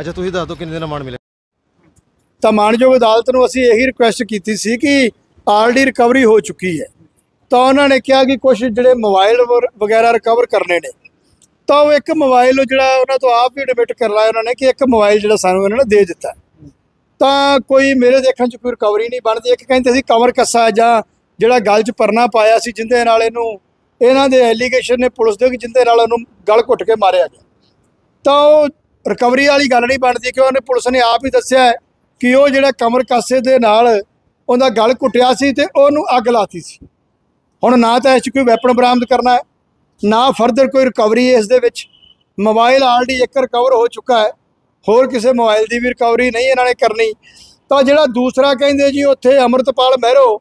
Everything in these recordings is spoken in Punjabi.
ਅੱਛਾ, ਤੁਸੀਂ ਦੱਸ ਦਿਓ ਕਿੰਨੇ ਦਿਨ ਰਿਮਾਂਡ ਮਿਲੇ ਤਾਂ ਮਾਨਯੋਗ ਅਦਾਲਤ ਨੂੰ ਅਸੀਂ ਇਹੀ ਰਿਕੁਐਸਟ ਕੀਤੀ ਸੀ ਕਿ ਆਲਰੇਡੀ ਰਿਕਵਰੀ ਹੋ ਚੁੱਕੀ ਹੈ। ਤਾਂ ਉਹਨਾਂ ਨੇ ਕਿਹਾ ਕਿ ਕੁਝ ਜਿਹੜੇ ਮੋਬਾਈਲ ਵਰ- ਵਗੈਰਾ ਰਿਕਵਰ ਕਰਨੇ ਨੇ, ਤਾਂ ਉਹ ਇੱਕ ਮੋਬਾਈਲ ਜਿਹੜਾ ਉਹਨਾਂ ਤੋਂ ਆਪ ਹੀ ਐਡਮਿਟ ਕਰ ਲਾਇਆ ਉਹਨਾਂ ਨੇ ਕਿ ਇੱਕ ਮੋਬਾਈਲ ਜਿਹੜਾ ਸਾਨੂੰ ਇਹਨਾਂ ਨੇ ਦੇ ਦਿੱਤਾ। ਤਾਂ ਕੋਈ ਮੇਰੇ ਦੇਖਣ 'ਚ ਕੋਈ ਰਿਕਵਰੀ ਨਹੀਂ ਬਣਦੀ। ਇੱਕ ਕਹਿੰਦੇ ਸੀ ਕਵਰ ਕੱਸਾ ਜਾਂ ਜਿਹੜਾ ਗਲ 'ਚ ਪਰਨਾ ਪਾਇਆ ਸੀ ਜਿੰਦੇ ਨਾਲ ਇਹਨੂੰ, ਇਹਨਾਂ ਦੇ ਐਲੀਗੇਸ਼ਨ ਨੇ ਪੁਲਿਸ ਦੇ ਕਿ ਜਿੰਦੇ ਨਾਲ ਉਹਨੂੰ ਗਲ ਘੁੱਟ ਕੇ ਮਾਰਿਆ ਗਿਆ। ਤਾਂ ਉਹ ਰਿਕਵਰੀ ਵਾਲੀ ਗੱਲ ਨਹੀਂ ਬਣਦੀ ਕਿ ਉਹਨੇ ਪੁਲਿਸ ਨੇ ਆਪ ਹੀ ਦੱਸਿਆ ਕਿ ਉਹ ਜਿਹੜਾ ਕਮਰ ਕਾਸੇ ਦੇ ਨਾਲ ਉਹਦਾ ਗਲ ਘੁੱਟਿਆ ਸੀ ਤੇ ਉਹਨੂੰ ਅੱਗ ਲਾਤੀ ਸੀ। ਹੁਣ ਨਾ ਤਾਂ ਇਸ 'ਚ ਕੋਈ ਵੈਪਨ ਬਰਾਮਦ ਕਰਨਾ ਹੈ, ਨਾ ਫਰਦਰ ਕੋਈ ਰਿਕਵਰੀ ਇਸ ਦੇ ਵਿੱਚ। ਮੋਬਾਈਲ ਆਲਰੇਡੀ ਇੱਕ ਰਿਕਵਰ ਹੋ ਚੁੱਕਾ ਹੈ, ਹੋਰ ਕਿਸੇ ਮੋਬਾਈਲ ਦੀ ਵੀ ਰਿਕਵਰੀ ਨਹੀਂ ਇਹਨਾਂ ਨੇ ਕਰਨੀ। ਤਾਂ ਜਿਹੜਾ ਦੂਸਰਾ ਕਹਿੰਦੇ ਜੀ ਉੱਥੇ ਅਮਰਤਪਾਲ ਮਹਿਰੋ,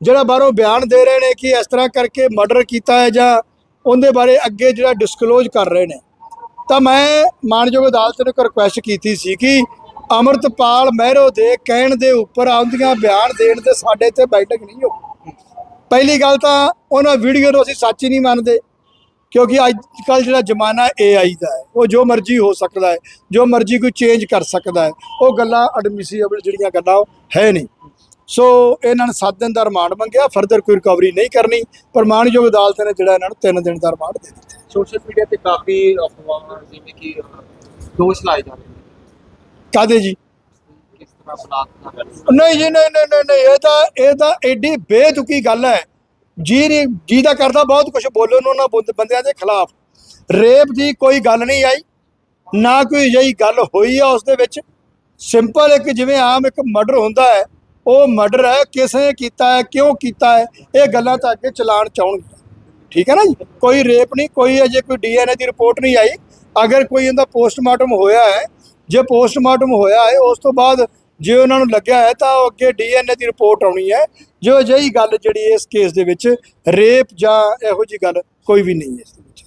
ਜਿਹੜਾ ਬਾਹਰੋਂ ਬਿਆਨ ਦੇ ਰਹੇ ਨੇ ਕਿ ਇਸ ਤਰ੍ਹਾਂ ਕਰਕੇ ਮਰਡਰ ਕੀਤਾ ਹੈ ਜਾਂ ਉਹਦੇ ਬਾਰੇ ਅੱਗੇ ਜਿਹੜਾ ਡਿਸਕਲੋਜ਼ ਕਰ ਰਹੇ ਨੇ। ਤਾਂ ਮੈਂ ਮਾਨਯੋਗ ਅਦਾਲਤ ਨੂੰ ਇੱਕ ਰਿਕੁਐਸਟ ਕੀਤੀ ਸੀ ਕਿ ਅਮਰਤਪਾਲ ਮਹਿਰੋ ਦੇ ਕਹਿਣ ਦੇ ਉੱਪਰ ਆਉਂਦੀਆਂ ਬਿਆਨ ਦੇਣ ਤੇ ਸਾਡੇ ਇੱਥੇ ਬੈਠਕ ਨਹੀਂ ਹੋ। ਪਹਿਲੀ ਗੱਲ ਤਾਂ ਉਹਨਾਂ ਵੀਡੀਓ ਨੂੰ ਅਸੀਂ ਸੱਚ ਹੀ ਨਹੀਂ ਮੰਨਦੇ, ਕਿਉਂਕਿ ਅੱਜ ਕੱਲ ਜਿਹੜਾ ਜ਼ਮਾਨਾ AI ਦਾ ਹੈ, ਉਹ ਜੋ ਮਰਜ਼ੀ ਹੋ ਸਕਦਾ ਹੈ, ਜੋ ਮਰਜ਼ੀ ਕੋਈ ਚੇਂਜ ਕਰ ਸਕਦਾ ਹੈ, ਉਹ ਗੱਲਾਂ ਐਡਮਿਸਿਬਲ ਜਿਹੜੀਆਂ ਗੱਲਾਂ ਉਹ ਹੈ ਨਹੀਂ। ਸੋ ਇਹਨਾਂ ਨੇ 7 ਦਿਨ ਦਾ ਰਿਮਾਂਡ ਮੰਗਿਆ ਫਰਦਰ ਕੋਈ ਰਿਕਵਰੀ ਨਹੀਂ ਕਰਨੀ ਪਰ ਮਾਨਯੋਗ ਅਦਾਲਤ ਨੇ ਜਿਹੜਾ ਇਹਨਾਂ ਨੂੰ 3 ਦਿਨ ਦਾ ਰਿਮਾਂਡ ਦੇ ਦਿੱਤਾ। ਸੋਸ਼ਲ ਮੀਡੀਆ ਤੇ ਕਾਫੀ ਅਫਵਾਹਾਂ ਜਿਵੇਂ ਕਿ ਦੋਸ਼ ਲਾਏ ਜਾ ਰਹੇ ਨੇ। ਕਾਦੇ ਜੀ? ਕਿਸ ਤਰ੍ਹਾਂ ਬਲਾਤਕਾਰ ਕਰ ਨਹੀਂ ਜੀ ਨਹੀਂ ਨਹੀਂ ਨਹੀਂ ਇਹ ਤਾਂ ਇਹ ਤਾਂ ਐਡੀ ਬੇਤੁਕੀ ਗੱਲ ਹੈ। ਜੀ ਜੀ ਦਾ ਕਰਦਾ ਬਹੁਤ ਕੁਝ ਬੋਲਣ ਨੂੰ ਉਹਨਾਂ ਬੰਦ- ਬੰਦਿਆਂ ਦੇ ਖਿਲਾਫ। ਰੇਪ ਦੀ ਕੋਈ ਗੱਲ ਨਹੀਂ ਆਈ ਨਾ ਕੋਈ ਅਜਿਹੀ ਗੱਲ ਹੋਈ ਆ ਉਸ ਦੇ ਵਿੱਚ। ਸਿੰਪਲ ਇੱਕ ਜਿਵੇਂ ਆਮ ਇੱਕ ਮਰਡਰ ਹੁੰਦਾ ਹੈ ਉਹ ਮਰਡਰ ਹੈ, ਕਿਸੇ ਕੀਤਾ ਹੈ, ਕਿਉਂ ਕੀਤਾ ਹੈ, ਇਹ ਗੱਲਾਂ ਤਾਂ ਅੱਗੇ ਚਲਾਣ ਚਾਉਣਗੇ ਠੀਕ ਹੈ ਨਾ ਜੀ? ਕੋਈ ਰੇਪ ਨਹੀਂ, ਕੋਈ ਅਜੇ ਕੋਈ ਡੀਐਨਏ ਦੀ ਰਿਪੋਰਟ ਨਹੀਂ ਆਈ। ਅਗਰ ਕੋਈ ਇਹਦਾ ਪੋਸਟਮਾਰਟਮ ਹੋਇਆ ਹੈ, ਜੇ ਪੋਸਟਮਾਰਟਮ ਹੋਇਆ ਹੈ, ਉਸ ਤੋਂ ਬਾਅਦ ਜੇ ਉਹਨਾਂ ਨੂੰ ਲੱਗਿਆ ਹੈ, ਤਾਂ ਉਹ ਅੱਗੇ ਡੀਐਨਏ ਦੀ ਰਿਪੋਰਟ ਆਉਣੀ ਹੈ। ਜੋ ਅਜਿਹੀ ਗੱਲ ਜਿਹੜੀ ਇਸ ਕੇਸ ਦੇ ਵਿੱਚ ਰੇਪ ਜਾਂ ਇਹੋ ਜੀ ਗੱਲ ਕੋਈ ਵੀ ਨਹੀਂ ਹੈ ਇਸ ਦੇ ਵਿੱਚ।